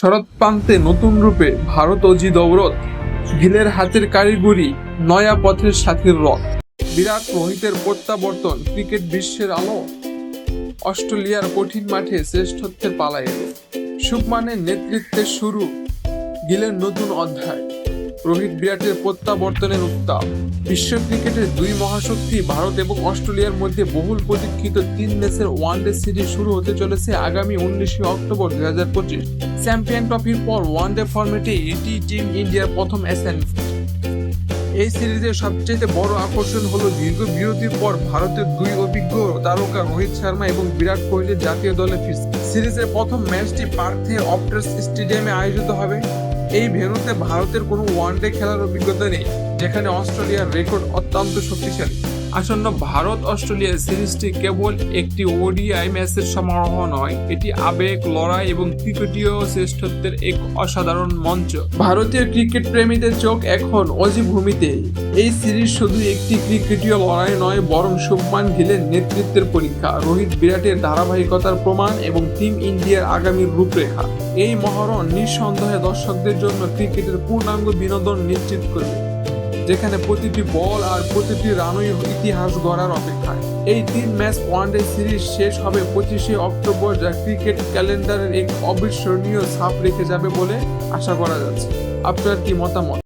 শরৎ প্রান্তে নতুন রূপে ভারত অজি দৌরত গিলের হাতের কারিগরি, নয়া পথের সাথীর রথ। বিরাট রোহিতের প্রত্যাবর্তন, ক্রিকেট বিশ্বের আলো। অস্ট্রেলিয়ার কঠিন মাঠে শ্রেষ্ঠত্বের পালা এলো। শুভমানের নেতৃত্বে শুরু গিলের নতুন অধ্যায়। রোহিত বিরাটের প্রত্যাবর্তনের উত্তাপ। বিশ্ব ক্রিকেটের দুই মহাশক্তি, ভারত এবং অস্ট্রেলিয়ার মধ্যে বহুল প্রতীক্ষিত তিন ম্যাচের ওয়ানডে সিরিজ শুরু হতে চলেছে আগামী উনিশে অক্টোবর দুই হাজার পঁচিশ। চ্যাম্পিয়ন ট্রফির পর ওয়ানডে ফরম্যাটে এটি টিম ইন্ডিয়ার প্রথম অ্যাসেন্ট এই সিরিজের সবচেয়ে বড় আকর্ষণ হলো দীর্ঘ বিরতির পর ভারতের দুই অভিজ্ঞ তারকা রোহিত শর্মা এবং বিরাট কোহলির জাতীয় দলে ফিরছে। সিরিজের প্রথম ম্যাচটি পার্থে অপটার্স স্টেডিয়ামে আয়োজিত হবে। এই ভেন্যুতে ভারতের কোনো ওয়ানডে খেলার অভিজ্ঞতা নেই, যেখানে অস্ট্রেলিয়ার রেকর্ড অত্যন্ত শক্তিশালী। আসন্ন ভারত অস্ট্রেলিয়া সিরিজটি কেবল একটি ওডিআই ম্যাচের সমারোহ নয়, এটি আবেগ, লড়াই এবং ক্রিকেটীয় শ্রেষ্ঠত্বের এক অসাধারণ মঞ্চ। ভারতীয় ক্রিকেট প্রেমীদের চোখ এখন অজি ভূমিতে এই সিরিজ শুধু একটি ক্রিকেটীয় লড়াই নয়, বরং শুভমান গিলের নেতৃত্বের পরীক্ষা, রোহিত বিরাটের ধারাবাহিকতার প্রমাণ এবং টিম ইন্ডিয়ার আগামী রূপরেখা। এই মহরণ নিঃসন্দেহে দর্শকদের জন্য ক্রিকেটের পূর্ণাঙ্গ বিনোদন নিশ্চিত করবে। যেখানে প্রতিটি বল আর প্রতিটি রানই ইতিহাস গড়ার অপেক্ষায়। এই তিন ম্যাচ ওয়ানডে সিরিজ শেষ হবে পঁচিশে অক্টোবর, যা ক্রিকেট ক্যালেন্ডারের এক অবিস্মরণীয় ছাপ রেখে যাবে বলে আশা করা যাচ্ছে। আপনার কি মতামত?